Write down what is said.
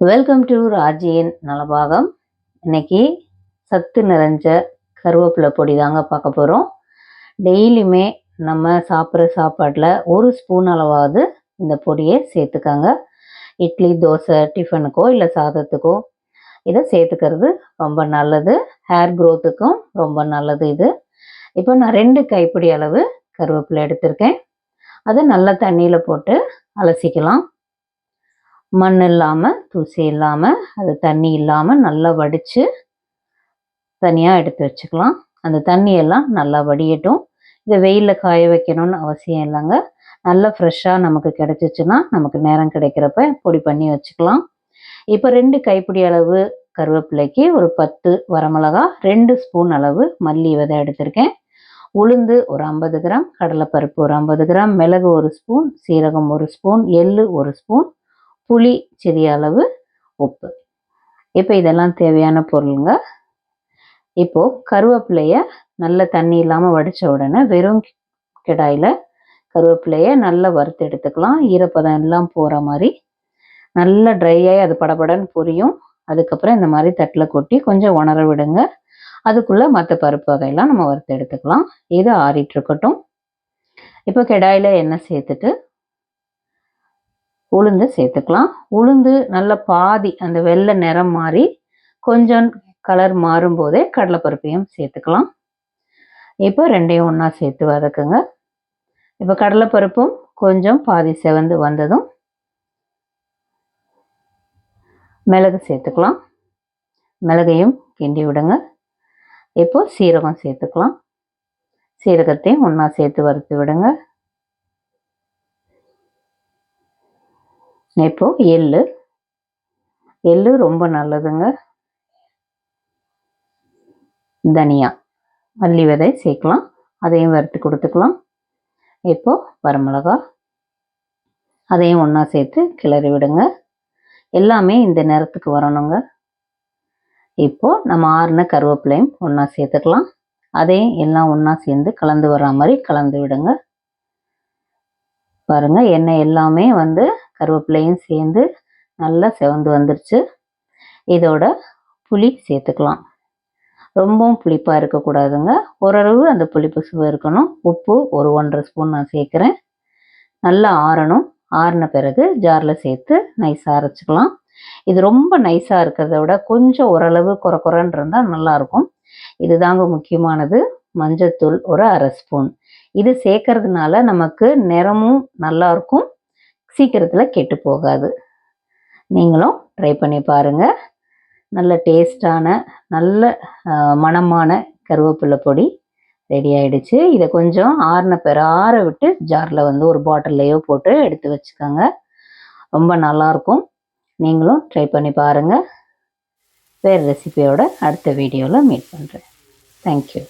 Welcome to ராஜியின் Nalabagam. இன்னைக்கு சத்து நிறைஞ்ச கருவேப்பிலை பொடி தாங்க பார்க்க போகிறோம் டெய்லியுமே நம்ம சாப்பிட்ற சாப்பாட்டில் ஒரு ஸ்பூன் அளவாவது இந்த பொடியை சேர்த்துக்காங்க. இட்லி தோசை டிஃபனுக்கோ இல்லை சாதத்துக்கோ இதை சேர்த்துக்கிறது ரொம்ப நல்லது. ஹேர் க்ரோத்துக்கும் ரொம்ப நல்லது இது. இப்போ நான் ரெண்டு கைப்பிடி அளவு கருவேப்பிலை எடுத்திருக்கேன். அதை நல்ல தண்ணியில் போட்டு அலசிக்கலாம். மண் இல்லாமல் தூசி இல்லாமல் அது தண்ணி இல்லாமல் நல்லா வடித்து தனியாக எடுத்து வச்சுக்கலாம். அந்த தண்ணியெல்லாம் நல்லா வடியட்டும். இதை வெயிலில் காய வைக்கணும்னு அவசியம் இல்லைங்க. நல்லா ஃப்ரெஷ்ஷாக நமக்கு கிடச்சிச்சின்னா நமக்கு நேரம் கிடைக்கிறப்ப பொடி பண்ணி வச்சுக்கலாம். இப்போ ரெண்டு கைப்பிடி அளவு கருவேப்பிலைக்கு ஒரு பத்து வரமிளகா ரெண்டு ஸ்பூன் அளவு மல்லி விதை எடுத்திருக்கேன். உளுந்து ஒரு ஐம்பது கிராம் கடலைப்பருப்பு ஒரு ஐம்பது கிராம் மிளகு ஒரு ஸ்பூன் சீரகம் ஒரு ஸ்பூன் எள்ளு ஒரு ஸ்பூன் புளி சிறிய அளவு உப்பு. இப்போ இதெல்லாம் தேவையான பொருளுங்க. இப்போது கருவேப்பிலையை நல்ல தண்ணி இல்லாமல் வடித்த உடனே வெறும் கிடாயில் கருவேப்பிலையை நல்லா வறுத்து எடுத்துக்கலாம். ஈரப்பதம் எல்லாம் போகிற மாதிரி நல்லா ட்ரையாகி அது படபடன்னு பொரியும். அதுக்கப்புறம் இந்த மாதிரி தட்டில் கொட்டி கொஞ்சம் உணர விடுங்க. அதுக்குள்ளே மற்ற பருப்பு வகையெல்லாம் நம்ம வறுத்து எடுத்துக்கலாம். இது ஆறிட்டு இருக்கட்டும். இப்போ கிடாயில் எண்ணெய் சேர்த்துட்டு உளுந்து சேர்த்துக்கலாம். உளுந்து நல்ல பாதி அந்த வெள்ளை நிறம் மாறி கொஞ்சம் கலர் மாறும்போதே கடலைப்பருப்பையும் சேர்த்துக்கலாம். இப்போ ரெண்டையும் ஒன்றா சேர்த்து வதக்குங்க. இப்போ கடலைப்பருப்பும் கொஞ்சம் பாதி செவந்து வந்ததும் மிளகு சேர்த்துக்கலாம். மிளகையும் கிண்டி விடுங்க. இப்போ சீரகம் சேர்த்துக்கலாம். சீரகத்தையும் ஒன்றா சேர்த்து வறுத்து விடுங்க. இப்போ எள்ளு. எள்ளு ரொம்ப நல்லதுங்க. தனியா. மல்லி விதை சேர்க்கலாம். அதையும் வறுத்து கொடுத்துக்கலாம். இப்போ வரமிளகா. அதையும் ஒன்றா சேர்த்து கிளறி விடுங்க. எல்லாமே இந்த நேரத்துக்கு வரணுங்க. இப்போ நம்ம ஆறுன கருவேப்பிலையும் ஒன்றா சேர்த்துக்கலாம். அதையும் எல்லாம் ஒன்றா சேர்ந்து கலந்து வர்ற மாதிரி கலந்து விடுங்க. பாருங்க எண்ணெய் எல்லாமே வந்து கருவேப்பிலையும் சேர்ந்து நல்லா செவந்து வந்துருச்சு. இதோட புளி சேர்த்துக்கலாம். ரொம்பவும் புளிப்பாக இருக்கக்கூடாதுங்க. ஓரளவு அந்த புளிப்பு சுவை இருக்கணும். உப்பு ஒரு ஒன்றரை ஸ்பூன் நான் சேர்க்குறேன். நல்லா ஆறணும். ஆறின பிறகு ஜாரில் சேர்த்து நைஸாக அரைச்சிக்கலாம். இது ரொம்ப நைஸாக இருக்கிறத விட கொஞ்சம் ஓரளவு குறை குறைன்னு இருந்தால் நல்லாயிருக்கும். இது தாங்க முக்கியமானது மஞ்சத்தூள் ஒரு அரை ஸ்பூன். இது சேர்க்கறதுனால நமக்கு நிறமும் நல்லாயிருக்கும். சீக்கிரத்தில் கெட்டு போகாது. நீங்களும் ட்ரை பண்ணி பாருங்கள் நல்ல டேஸ்டான நல்ல மணமான கருவேப்பிலை பொடி ரெடி ஆயிடுச்சு. இதை கொஞ்சம் ஆறின பிற ஆற விட்டு ஜாரில் வந்து ஒரு பாட்டில்லையோ போட்டு எடுத்து வச்சுக்கோங்க. ரொம்ப நல்லாயிருக்கும். நீங்களும் ட்ரை பண்ணி பாருங்கள் வேறு ரெசிபியோட அடுத்த வீடியோவில் மீட் பண்ணுறேன் தேங்க்யூ